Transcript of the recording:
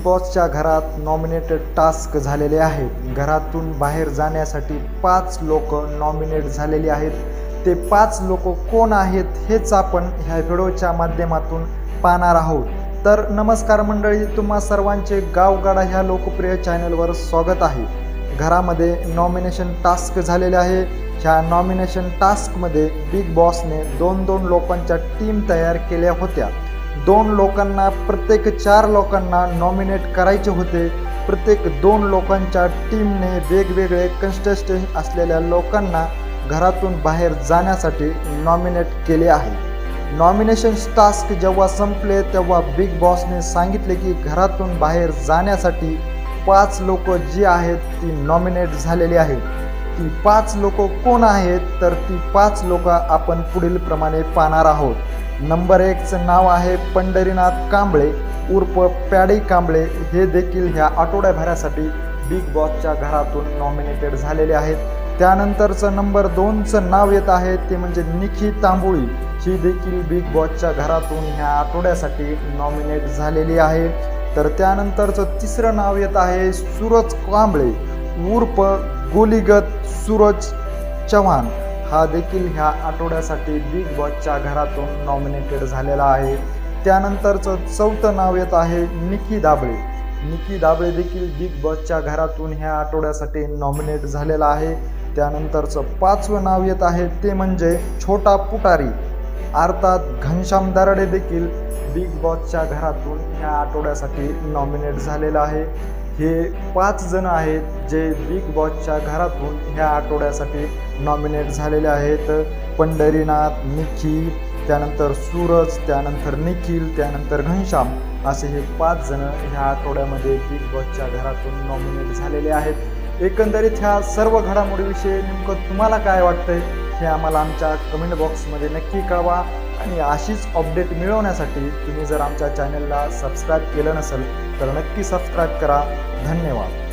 Big बॉसच्या घरात nominated task झालेले आहेत. घरातून बाहेर जाण्यासाठी पाच लोक नॉमिनेट झालेली आहेत. ते पाच लोक कोण आहेत हेच आपण ह्या व्हिडिओच्या माध्यमातून पाहणार आहोत. तर नमस्कार मंडळी तुम्हा सर्वांचे गावगाडा ह्या लोकप्रिय चॅनलवर स्वागत आहे. घरामध्ये नॉमिनेशन टास्क झालेले आहे. ह्या नॉमिनेशन टास्कमध्ये बिग बॉसने दोन दोन लोकांच्या टीम तयार केल्या होत्या. दोन लोकांना प्रत्येक चार लोकांना नॉमिनेट करायचे होते. प्रत्येक दोन लोकांच्या टीमने वेगवेगळे कन्स्टेस्टेंट असलेल्या लोकांना घरातून बाहेर जाण्यासाठी नॉमिनेट केले आहे. नॉमिनेशन टास्क जेव्हा संपले तेव्हा बिग बॉसने सांगितले की घरातून बाहेर जाण्यासाठी पाच लोक जी आहेत ती नॉमिनेट झालेली आहेत. ती पाच लोक कोण आहेत तर ती पाच लोक आपण पुढील प्रमाणे पाहणार आहोत. नंबर एकचं नाव आहे पंढरीनाथ कांबळे. उर्फ पॅडी कांबळे. हे देखील ह्या आठवड्याभरासाठी बिग बॉसच्या घरातून नॉमिनेटेड झालेले आहेत. त्यानंतरचं नंबर दोनचं नाव येत आहे ते म्हणजे निखी तांबोळी. ही देखील बिग बॉसच्या घरातून ह्या आठवड्यासाठी नॉमिनेट झालेली आहे. तर त्यानंतरचं तिसरं नाव येत आहे सूरज कांबळे. उर्फ गोलीगत सूरज चव्हाण. हा देखील ह्या आठवड्यासाठी बिग बॉसच्या घरातून नॉमिनेटेड झालेला आहे. त्यानंतरचं चौथं नाव येत आहे निकी दाबळे. निकी दाबळे देखील बिग बॉसच्या घरातून ह्या आठवड्यासाठी नॉमिनेट झालेला आहे. त्यानंतरचं पाचवं नाव येत आहे ते म्हणजे छोटा पुटारी. अर्थात घनश्याम दराडे देखील बिग बॉसच्या घरातून ह्या आठवड्यासाठी नॉमिनेट झालेलं आहे. हे पाच जण आहेत जे बिग बॉसच्या घरातून ह्या आठवड्यासाठी नॉमिनेट झालेले आहेत. पंढरीनाथ निखिल त्यानंतर सूरज त्यानंतर निखिल त्यानंतर घनश्याम असे हे पाच जण ह्या आठवड्यामध्ये बिग बॉसच्या घरातून नॉमिनेट झालेले आहेत. एकंदरीत ह्या सर्व घडामोडीविषयी नेमकं तुम्हाला काय वाटतंय? हे आम्हाला आमच्या कमेंट बॉक्समध्ये नक्की कळवा. आणि अशीच अपडेट मिळवण्यासाठी तुम्ही जर आमच्या चॅनलला सबस्क्राईब केलं नसेल तर नक्की सबस्क्राईब करा. धन्यवाद.